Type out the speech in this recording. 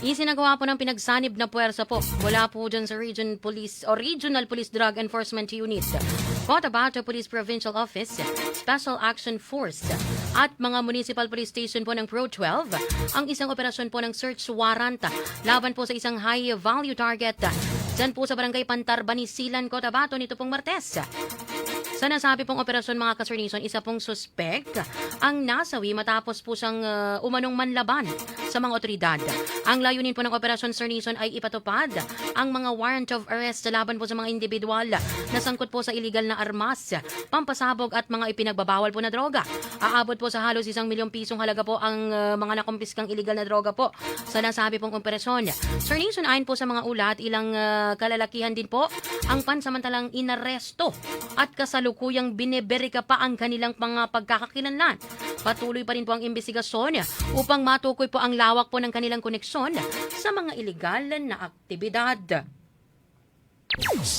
Isinagawa po ng pinagsanib na puwersa po mula po dyan sa Region Police o Regional Police Drug Enforcement Unit, Cotabato Police Provincial Office, Special Action Force, at mga municipal police station po ng Pro 12 ang isang operasyon po ng search warrant laban po sa isang high value target dyan po sa barangay Pantarban, Silan, Cotabato nito pong Martes. Sa nasabi pong operasyon mga kasernison, isa pong suspect ang nasawi matapos po siyang uh, umanong manlaban sa mga otoridad. Ang layunin po ng operasyon Cernison ay ipatupad ang mga warrant of arrest laban po sa mga individual na sangkot po sa illegal na armas, pampasabog at mga ipinagbabawal po na droga. Aabot po sa halos isang milyong pisong halaga po ang uh, mga nakumpiskang illegal na droga po sa nasabi pong operasyon. Cernison ayon po sa mga ulat, ilang uh, kalalakihan din po ang pansamantalang inaresto at kasalukuyang bineberika pa ang kanilang mga pagkakakilanlan. Patuloy pa rin po ang imbestigasyon upang matukoy po ang lawak po ng kanilang koneksyon sa mga iligal na aktibidad.